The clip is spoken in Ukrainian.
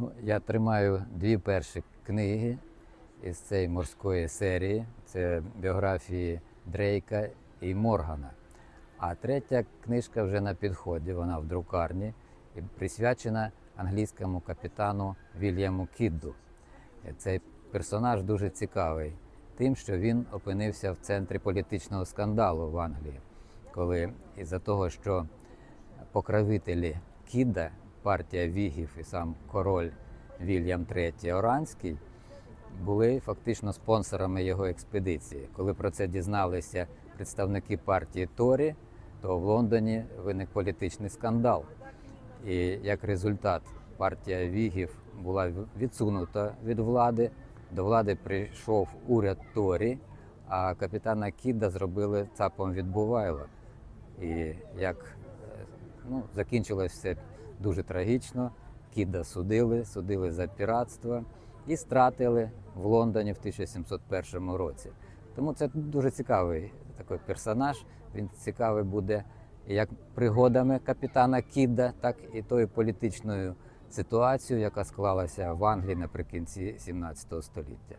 Ну, я тримаю дві перші книги із цієї морської серії. Це біографії Дрейка і Моргана. А третя книжка вже на підході, вона в друкарні і присвячена англійському капітану Вільяму Кідду. Цей персонаж дуже цікавий тим, що він опинився в центрі політичного скандалу в Англії, коли із-за того, що покровителі Кідда, партія Вігів і сам король Вільям III Оранський були фактично спонсорами його експедиції. Коли про це дізналися представники партії Торі, то в Лондоні виник політичний скандал. І як результат партія Вігів була відсунута від влади. До влади прийшов уряд Торі, а капітана Кідда зробили цапом від Бувайла. І як е, ну, закінчилось все дуже трагічно. Кідда судили, судили за піратство і стратили в Лондоні в 1701 році. Тому це дуже цікавий такий персонаж. Він цікавий буде як пригодами капітана Кідда, так і тою політичною ситуацією, яка склалася в Англії наприкінці 17 століття.